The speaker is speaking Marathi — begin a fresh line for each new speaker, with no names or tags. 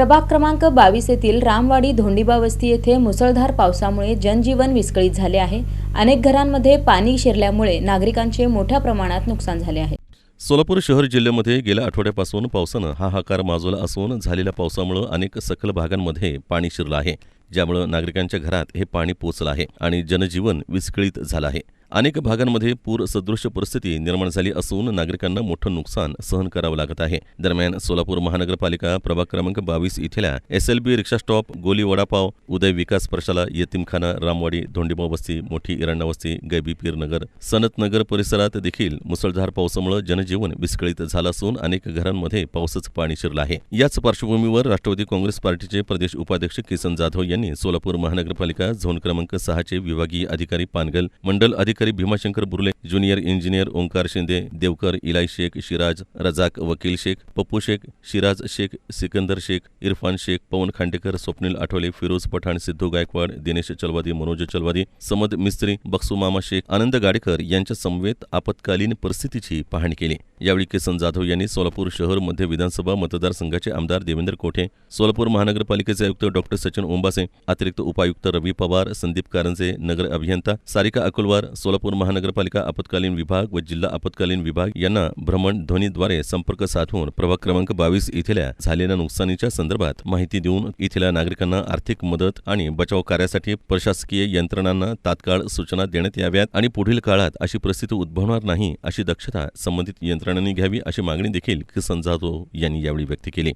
प्रभाग क्रमांक बावीस येथील रामवाडी धोंडीबा वस्ती येथे मुसळधार पावसामुळे जनजीवन विस्कळीत झाले आहे. अनेक घरांमध्ये पाणी शिरल्यामुळे नागरिकांचे मोठ्या प्रमाणात नुकसान झाले आहे.
सोलापूर शहर जिल्ह्यामध्ये गेल्या आठवड्यापासून पावसानं हाहाकार माजवला असून झालेल्या पावसामुळं अनेक सखल भागांमध्ये पाणी शिरलं आहे ज्यामुळं नागरिकांच्या घरात हे पाणी पोचलं आहे आणि जनजीवन विस्कळीत झालं आहे. अनेक भागांमध्ये पूर सदृश परिस्थिती निर्माण झाली असून नागरिकांना मोठं नुकसान सहन करावं लागत आहे. दरम्यान सोलापूर महानगरपालिका प्रभाग क्रमांक बावीस इथल्या एसएलबी रिक्षा स्टॉप गोली वडापाव उदय विकास प्रशाला यतीमखाना रामवाडी धोंडीबा वस्ती मोठी इराणा वस्ती गैबी पीर नगर सनत नगर परिसरात देखील मुसळधार पावसामुळे जनजीवन विस्कळीत झालं असून अनेक घरांमध्ये पावसाचं पाणी शिरलं आहे. याच पार्श्वभूमीवर राष्ट्रवादी काँग्रेस पार्टीचे प्रदेश उपाध्यक्ष किसन जाधव यांनी सोलापूर महानगरपालिका झोन क्रमांक सहाचे विभागीय अधिकारी पानगल मंडल अधिकारी भीमाशंकर बुर्ले ज्युनियर इंजिनियर ओंकार शिंदे देवकर इलाई शेख शिराज रजाक वकील शेख पप्पू शेख शिराज शेख सिकंदर शेख इरफान शेख पवन खांडेकर स्वप्नील आठवले फिरोज पठाण सिद्धू गायकवाड दिनेश चलवादी मनोज चलवादी समद मिस्त्री बक्सू मामा शेख आनंद गाडेकर यांच्या समवेत आपत्कालीन परिस्थितीची पाहणी केली. यावेळी किसन जाधव यांनी सोलापूर शहर मध्य विधानसभा मतदारसंघाचे आमदार देवेंद्र कोठे सोलापूर महानगरपालिकेचे आयुक्त डॉक्टर सचिन ओंबासे अतिरिक्त उपायुक्त रवी पवार संदीप कारंजे नगर अभियंता सारिका अकुलवार सोलापूर महानगरपालिका आपत्कालीन विभाग व जिल्हा आपत्कालीन विभाग यांना भ्रमण ध्वनीद्वारे संपर्क साधून प्रभाग क्रमांक बावीस इथल्या झालेल्या नुकसानीच्या संदर्भात माहिती देऊन इथल्या नागरिकांना आर्थिक मदत आणि बचाव कार्यासाठी प्रशासकीय यंत्रणांना तात्काळ सूचना देण्यात याव्यात आणि पुढील काळात अशी परिस्थिती उद्भवणार नाही अशी दक्षता संबंधित प्रकरणांनी घ्यावी अशी मागणी देखील किसन जाधव यांनी यावेळी व्यक्त केली.